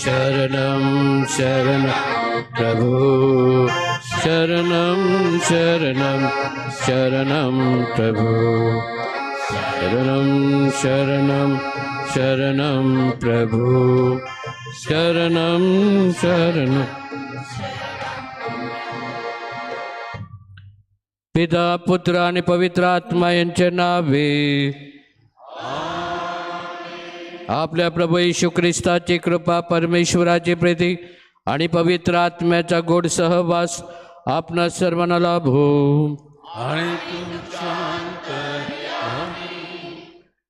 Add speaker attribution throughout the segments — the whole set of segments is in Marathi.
Speaker 1: शरणं शरणं प्रभु शरणं शरणं शरणं प्रभु शरणं शरणं शरणं प्रभु शरणं शरणं पिता पुत्र आणि पवित्र आत्मा यांच्या नावे आपल्या प्रभू येशू ख्रिस्ताची कृपा परमेश्वराची प्रीती आणि पवित्र आत्म्याचा गोड सहवास आपणा सर्वांना लाभो.
Speaker 2: आणि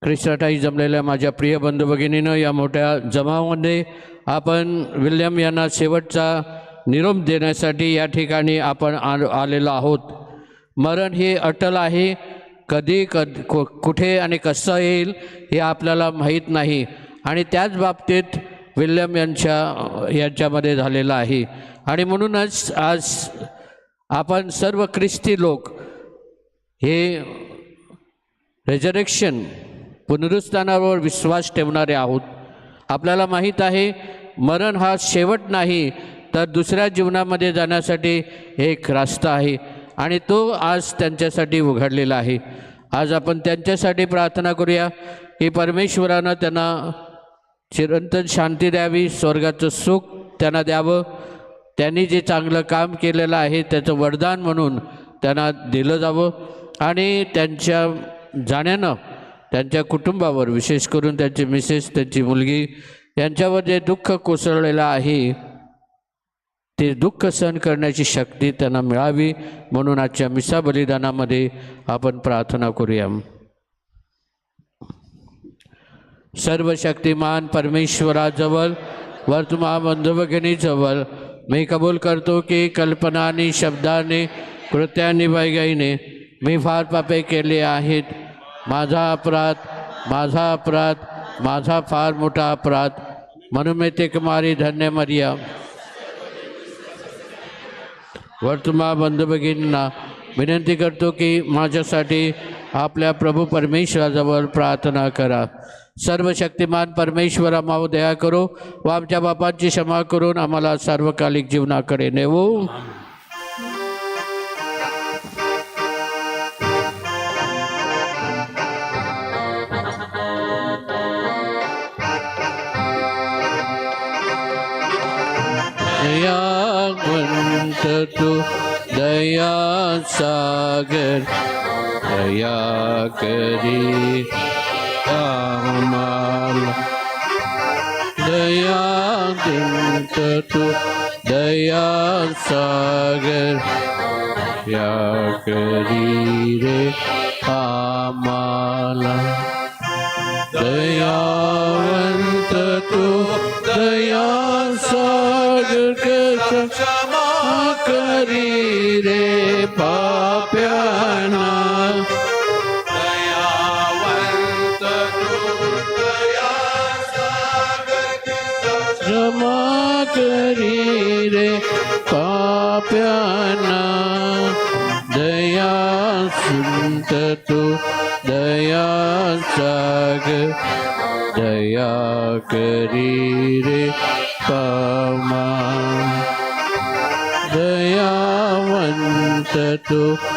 Speaker 1: ख्रिस्ताठाई जमलेल्या माझ्या प्रिय बंधू भगिनीनं या मोठ्या जमावामध्ये आपण विल्यम यांना शेवटचा निरोप देण्यासाठी या ठिकाणी आपण आलेलो आहोत. मरण हे अटल आहे. कधी कद कु कुठे आणि कसं येईल हे आपल्याला माहीत नाही. आणि त्याच बाबतीत विल्यम यांच्या यांच्यामध्ये झालेलं आहे. आणि म्हणूनच आज आपण सर्व ख्रिस्ती लोक हे रेजरेक्शन पुनरुत्थानावर विश्वास ठेवणारे आहोत. आपल्याला माहीत आहे मरण हा शेवट नाही तर दुसऱ्या जीवनामध्ये जाण्यासाठी एक रास्ता आहे. आणि तो आज त्यांच्यासाठी उघडलेला आहे. आज आपण त्यांच्यासाठी प्रार्थना करूया. की परमेश्वरानं त्यांना चिरंतन शांती द्यावी स्वर्गाचं सुख त्यांना द्यावं. त्यांनी जे चांगलं काम केलेलं आहे त्याचं वरदान म्हणून त्यांना दिलं जावं. आणि त्यांच्या जाण्यानं त्यांच्या कुटुंबावर विशेष करून त्यांची मिसेस त्यांची मुलगी यांच्यावर जे दुःख कोसळलेलं आहे ते दुःख सहन करण्याची शक्ती त्यांना मिळावी म्हणून आजच्या मिसा बलिदानामध्ये आपण प्रार्थना करूया. सर्व शक्तिमान परमेश्वराजवळ वर्तमान बंधुभगिनीजवळ मी कबूल करतो की कल्पनाने शब्दाने कृत्याने वैगाईने मी फार पापे केले आहेत. माझा अपराध माझा अपराध माझा फार मोठा अपराध म्हणून मी ते कुमारी धन्य मर्या. वर्तमान बंधू भगिनींना विनंती करतो की माझ्यासाठी आपल्या प्रभू परमेश्वराजवळ प्रार्थना करा. सर्व शक्तिमान परमेश्वर माव दया करो. व आमच्या बापांची क्षमा करून आम्हाला सार्वकालिक जीवनाकडे नेऊ. या तू दया सागर दया करी आम्हाला दयावंत तू दया सागर या करी रे आम्हाला दयावंत तू दया सागर क्षमा करी रे पाप्याना।
Speaker 2: दयावंत तू दया
Speaker 1: क्षमा करी रे पाप्याना। दया सुंत तू दया सागर दया करी रे पामा दयावंत तू